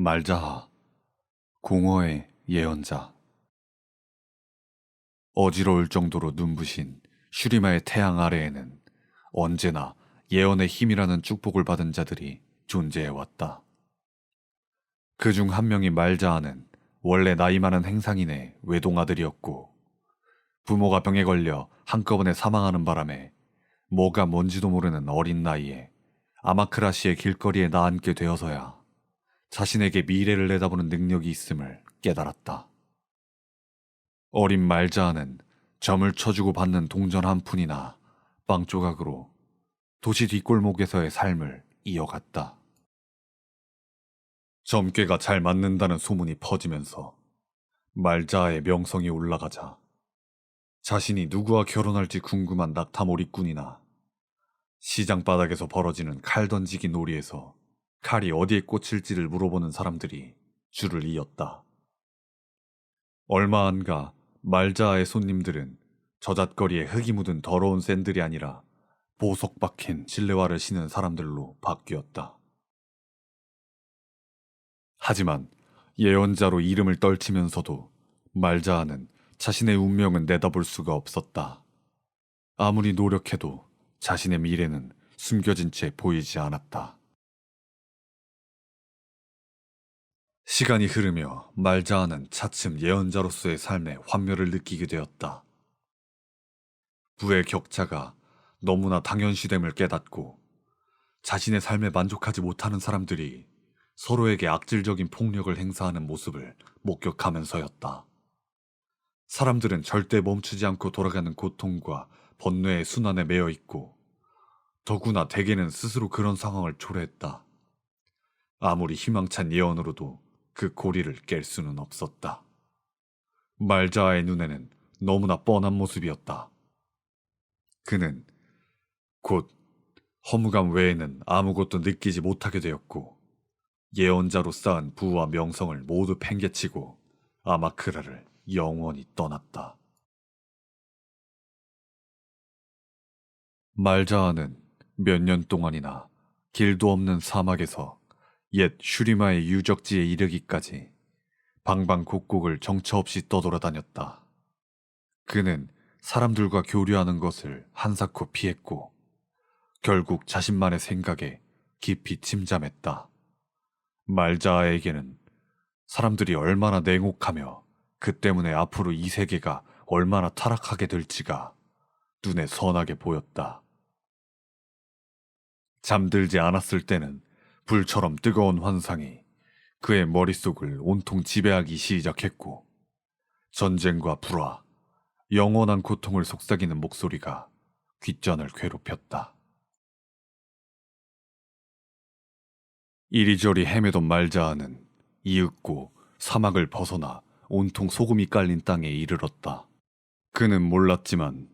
말자하, 공허의 예언자. 어지러울 정도로 눈부신 슈리마의 태양 아래에는 언제나 예언의 힘이라는 축복을 받은 자들이 존재해왔다. 그 중 한 명이 말자하는 원래 나이 많은 행상인의 외동아들이었고, 부모가 병에 걸려 한꺼번에 사망하는 바람에 뭐가 뭔지도 모르는 어린 나이에 아마크라시의 길거리에 나앉게 되어서야 자신에게 미래를 내다보는 능력이 있음을 깨달았다. 어린 말자아는 점을 쳐주고 받는 동전 한 푼이나 빵 조각으로 도시 뒷골목에서의 삶을 이어갔다. 점괘가 잘 맞는다는 소문이 퍼지면서 말자아의 명성이 올라가자 자신이 누구와 결혼할지 궁금한 낙타몰이꾼이나 시장 바닥에서 벌어지는 칼 던지기 놀이에서 칼이 어디에 꽂힐지를 물어보는 사람들이 줄을 이었다. 얼마 안가 말자의 손님들은 저잣거리에 흙이 묻은 더러운 샌들이 아니라 보석 박힌 실내화를 신은 사람들로 바뀌었다. 하지만 예언자로 이름을 떨치면서도 말자아는 자신의 운명은 내다볼 수가 없었다. 아무리 노력해도 자신의 미래는 숨겨진 채 보이지 않았다. 시간이 흐르며 말자아는 차츰 예언자로서의 삶에 환멸을 느끼게 되었다. 부의 격차가 너무나 당연시됨을 깨닫고 자신의 삶에 만족하지 못하는 사람들이 서로에게 악질적인 폭력을 행사하는 모습을 목격하면서였다. 사람들은 절대 멈추지 않고 돌아가는 고통과 번뇌의 순환에 매여 있고 더구나 대개는 스스로 그런 상황을 초래했다. 아무리 희망찬 예언으로도 그 고리를 깰 수는 없었다. 말자의 눈에는 너무나 뻔한 모습이었다. 그는 곧 허무감 외에는 아무것도 느끼지 못하게 되었고 예언자로 쌓은 부와 명성을 모두 팽개치고 아마크라를 영원히 떠났다. 말자아는 몇 년 동안이나 길도 없는 사막에서 옛 슈리마의 유적지에 이르기까지 방방곡곡을 정처 없이 떠돌아다녔다. 그는 사람들과 교류하는 것을 한사코 피했고 결국 자신만의 생각에 깊이 침잠했다. 말자아에게는 사람들이 얼마나 냉혹하며 그 때문에 앞으로 이 세계가 얼마나 타락하게 될지가 눈에 선하게 보였다. 잠들지 않았을 때는 불처럼 뜨거운 환상이 그의 머릿속을 온통 지배하기 시작했고 전쟁과 불화, 영원한 고통을 속삭이는 목소리가 귓전을 괴롭혔다. 이리저리 헤매던 말자아는 이윽고 사막을 벗어나 온통 소금이 깔린 땅에 이르렀다. 그는 몰랐지만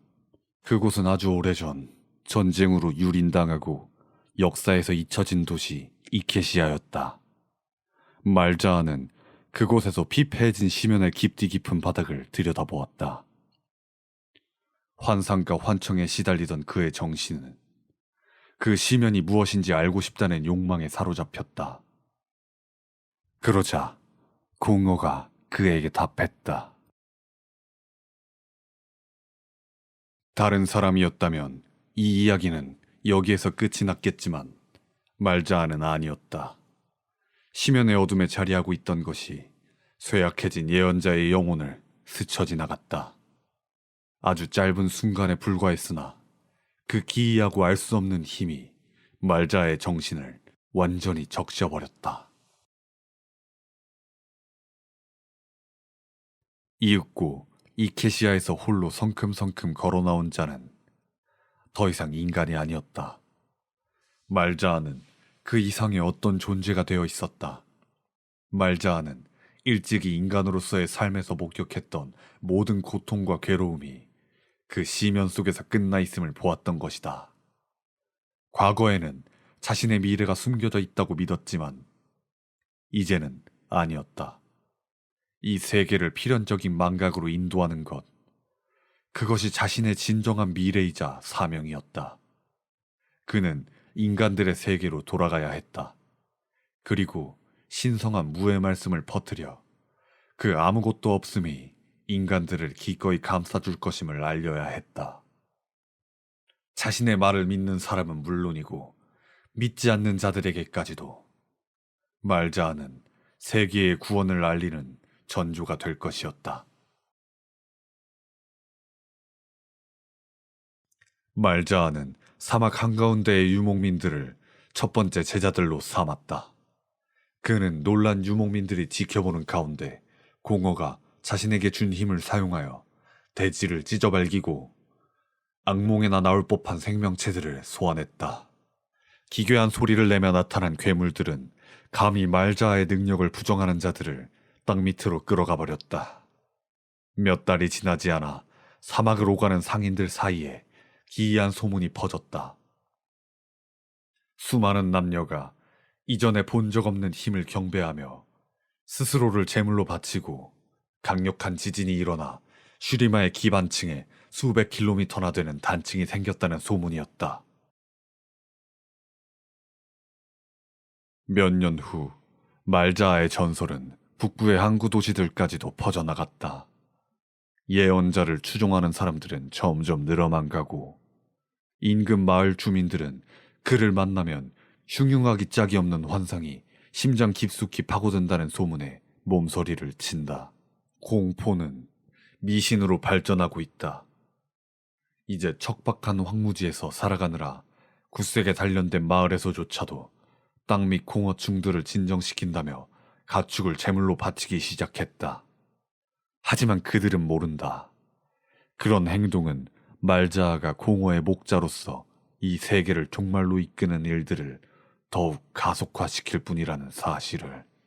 그곳은 아주 오래전 전쟁으로 유린당하고 역사에서 잊혀진 도시 이케시아였다. 말자아는 그곳에서 피폐해진 시면의 깊디 깊은 바닥을 들여다보았다. 환상과 환청에 시달리던 그의 정신은 그 시면이 무엇인지 알고 싶다는 욕망에 사로잡혔다. 그러자 공허가 그에게 답했다. 다른 사람이었다면 이 이야기는 여기에서 끝이 났겠지만 말자아는 아니었다. 시면의 어둠에 자리하고 있던 것이 쇠약해진 예언자의 영혼을 스쳐 지나갔다. 아주 짧은 순간에 불과했으나 그 기이하고 알 수 없는 힘이 말자의 정신을 완전히 적셔버렸다. 이윽고 이케시아에서 홀로 성큼성큼 걸어 나온 자는 더 이상 인간이 아니었다. 말자아는 그 이상의 어떤 존재가 되어 있었다. 말자아는 일찍이 인간으로서의 삶에서 목격했던 모든 고통과 괴로움이 그 시면 속에서 끝나 있음을 보았던 것이다. 과거에는 자신의 미래가 숨겨져 있다고 믿었지만 이제는 아니었다. 이 세계를 필연적인 망각으로 인도하는 것. 그것이 자신의 진정한 미래이자 사명이었다. 그는 인간들의 세계로 돌아가야 했다. 그리고 신성한 무의 말씀을 퍼뜨려 그 아무것도 없음이 인간들을 기꺼이 감싸줄 것임을 알려야 했다. 자신의 말을 믿는 사람은 물론이고 믿지 않는 자들에게까지도 말자하는 세계의 구원을 알리는 전조가 될 것이었다. 말자하는 사막 한가운데의 유목민들을 첫 번째 제자들로 삼았다. 그는 놀란 유목민들이 지켜보는 가운데 공허가 자신에게 준 힘을 사용하여 대지를 찢어발기고 악몽에나 나올 법한 생명체들을 소환했다. 기괴한 소리를 내며 나타난 괴물들은 감히 말자의 능력을 부정하는 자들을 땅 밑으로 끌어가 버렸다. 몇 달이 지나지 않아 사막을 오가는 상인들 사이에 기이한 소문이 퍼졌다. 수많은 남녀가 이전에 본 적 없는 힘을 경배하며 스스로를 제물로 바치고 강력한 지진이 일어나 슈리마의 기반층에 수백 킬로미터나 되는 단층이 생겼다는 소문이었다. 몇 년 후 말자아의 전설은 북부의 항구 도시들까지도 퍼져나갔다. 예언자를 추종하는 사람들은 점점 늘어만 가고 인근 마을 주민들은 그를 만나면 흉흉하기 짝이 없는 환상이 심장 깊숙이 파고든다는 소문에 몸서리를 친다. 공포는 미신으로 발전하고 있다. 이제 척박한 황무지에서 살아가느라 굳세게 단련된 마을에서조차도 땅 밑 공어충들을 진정시킨다며 가축을 제물로 바치기 시작했다. 하지만 그들은 모른다. 그런 행동은 말자아가 공허의 목자로서 이 세계를 종말로 이끄는 일들을 더욱 가속화시킬 뿐이라는 사실을.